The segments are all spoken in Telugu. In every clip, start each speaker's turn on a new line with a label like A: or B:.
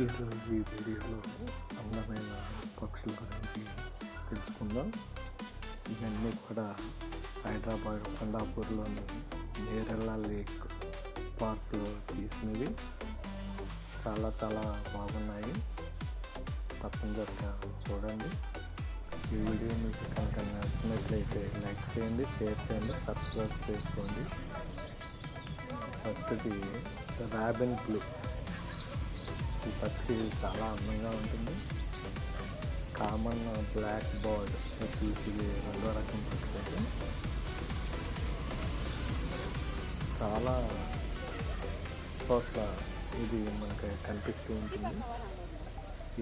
A: ఈరోజు ఈ వీడియోలో అందమైన పక్షుల గురించి తెలుసుకుందాం. ఇవన్నీ కూడా హైదరాబాద్ కొండాపూర్లోని నేరల్లా లేక్ పార్క్లో తీసినవి. చాలా చాలా బాగున్నాయి. తప్పనిసరిగా చూడండి. ఈ వీడియో మీకు కనుక నచ్చినట్లయితే లైక్ చేయండి షేర్ చేయండి సబ్స్క్రైబ్ చేసుకోండి. ఫస్ట్ది రాబిన్ బ్లూ. ఈ పక్షి చాలా అందంగా ఉంటుంది. కామన్ బ్లాక్ బోర్డ్ తీసి రెండో రకం పక్షి చాలా చోట్ల ఇది మనకి కనిపిస్తూ ఉంటుంది.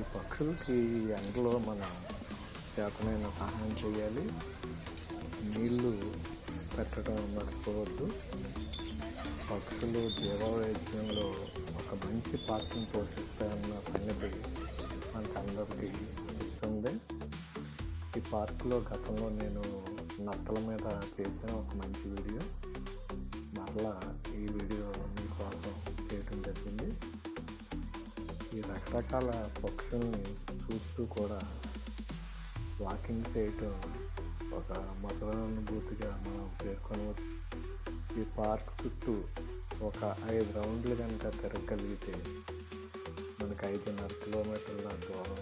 A: ఈ పక్షులకి ఎండలో మనం చేతనైన సహాయం చేయాలి. నీళ్ళు పెట్టడం మర్చిపోవద్దు. పక్షులు జీవవైద్యంలో ఒక మంచి పాత్రను పోషిస్తాయన్న సంగతి మనకందరికీ తెలిసిందే ఈ పార్కులో గతంలో నేను నత్తల మీద చేసిన ఒక మంచి వీడియో. మరలా ఈ వీడియో మీకోసం చేయడం జరిగింది. ఈ రకరకాల పక్షుల్ని చూస్తూ కూడా వాకింగ్ చేయటం ఒక మధురానుభూతిగా మనం పేర్కొనవచ్చు. ఈ పార్క్ చుట్టూ ఒక ఐదు రౌండ్లు కనుక తిరగలిగితే మనకి ఐదున్నర కిలోమీటర్ల దూరం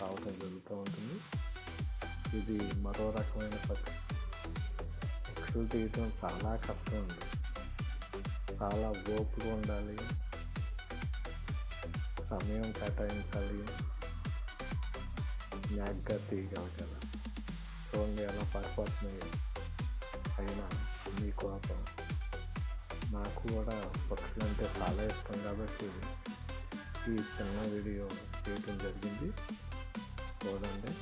A: రావటం జరుగుతూ ఉంటుంది. ఇది మరో రకమైన పక్షి పక్షులు తీయటం చాలా కష్టం ఉంది చాలా ఓపుగా ఉండాలి. సమయం కేటాయించాలి. న్యాగ్గా తీయగలగాలి. చూడండి ఎలా పారిపోతున్నాయి అయినా మీకోసం నాకు కూడా పక్షులు అంటే చాలా ఇష్టం కాబట్టి ఈ చిన్న వీడియో చేయటం జరిగింది. చూడండి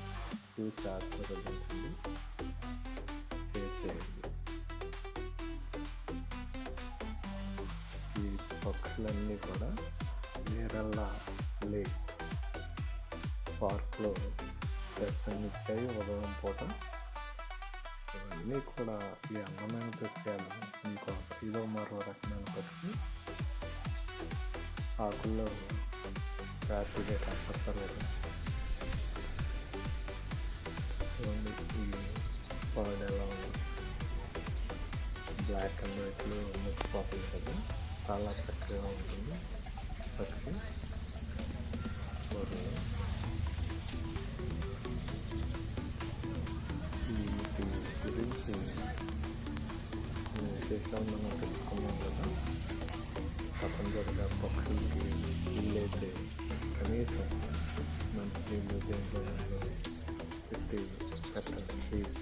A: చూసి ఆశీర్వదించండి. షేర్ చేయండి ఈ పక్షులన్నీ కూడా నేరల్లా లేక్ పార్క్లో దర్శనమిచ్చాయి ఉదయం పూట. అన్నీ కూడా ఈ అందమైన దృశ్యాలు ఇంకో ఇదో మరో రకమైన పక్షి ఆకుల్లో హ్యాపీగా కనపడతారు ఈ పర్డ్ ఎలా ఉంది బ్లాక్ అండ్ వైట్లో ముక్కు ముచ్చిపోతుంది కదా చాలా చక్కగా ఉంటుంది పక్షి విశేషాలు మనం తెలుసుకున్నాం కదా తప్పనిసరిగా పక్షులకి వీలైతే కనీసం మంచి నీళ్ళు దేంట్లో పెట్టి పెట్టండి ప్లీజ్